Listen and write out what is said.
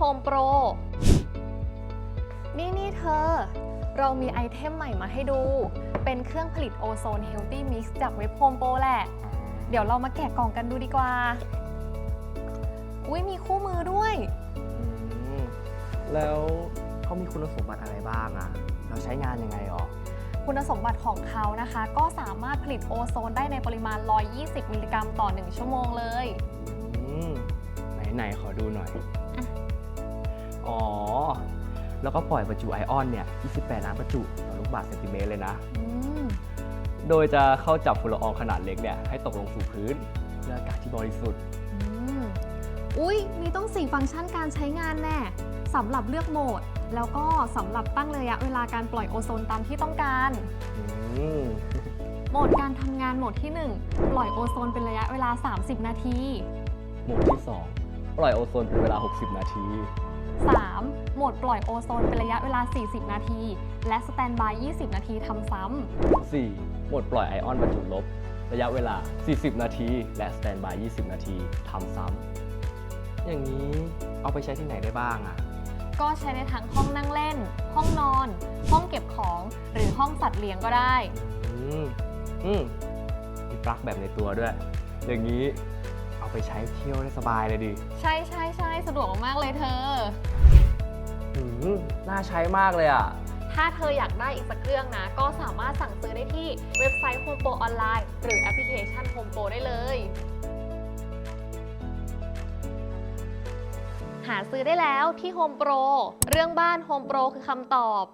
Home Pro นี่นี่เธอ เรามีไอเทมใหม่มาให้ดู เป็นเครื่องผลิตโอโซน Healthy Mix จากเว็บ Home Pro แหละ เดี๋ยวเรามาแกะกล่องกันดูดีกว่า อุ้ยมีคู่มือด้วยอืมแล้วเขามีคุณสมบัติอะไรบ้างอะเราใช้งานยังไงหรอคุณสมบัติของเขานะคะ ก็สามารถผลิตโอโซนได้ในปริมาณ 120 มิลลิกรัมต่อ 1 ชั่วโมงเลยอืมไหน ๆ ขอดูหน่อย อะอ๋อ แล้วก็ปล่อยประจุไอออนเนี่ย 28 ล้านประจุต่อลูกบาศก์เซนติเมตรเลยนะ อืมโดยจะเข้าจับฝุ่นละอองขนาดเล็กเนี่ยให้ตกลงสู่พื้นเพื่ออากาศที่บริสุทธิ์ อืมอุ้ยมีต้องสี่ฟังก์ชันการใช้งานแน่สำหรับเลือกโหมด แล้วก็สำหรับตั้งระยะเวลาการปล่อยโอโซนตามที่ต้องการ อืม โหมดการทำงานโหมดที่ 1 ปล่อยโอโซนเป็นระยะเวลา 30 นาที โหมดที่ 2 ปล่อยโอโซนเป็นเวลา 60 นาที 3. โหมดปล่อยโอโซนเป็นระยะเวลา 40 นาที และสแตนบาย 20 นาทีทำซ้ 4. โหมดปล่อยไอออนบรรจุลบ ระยะเวลา 40 นาที และสแตนบาย 20 นาทีทำซ้ำ อย่างนี้เอาไปใช้ที่ไหนได้บ้างอะำก็ใช้ในทั้งห้องนั่งเล่น ห้องนอน ห้องเก็บของหรือห้องสัตว์เลี้ยงก็ได้ อืม อืมมีปลั๊กแบบในตัวด้วย อย่างนี้เอา ไปใช้เที่ยวได้สบายเลยดิใช่ใช่ใช่สะดวกมากๆเลยเธออืมน่าใช้มากเลยอะ ถ้าเธออยากได้อีกสักเครื่องนะ ก็สามารถสั่งซื้อได้ที่เว็บไซต์ Home Pro ออนไลน์ หรือแอปพลิเคชัน Home Pro ได้เลย หาซื้อได้แล้วที่ Home Pro เรื่องบ้าน Home Pro คือคำตอบ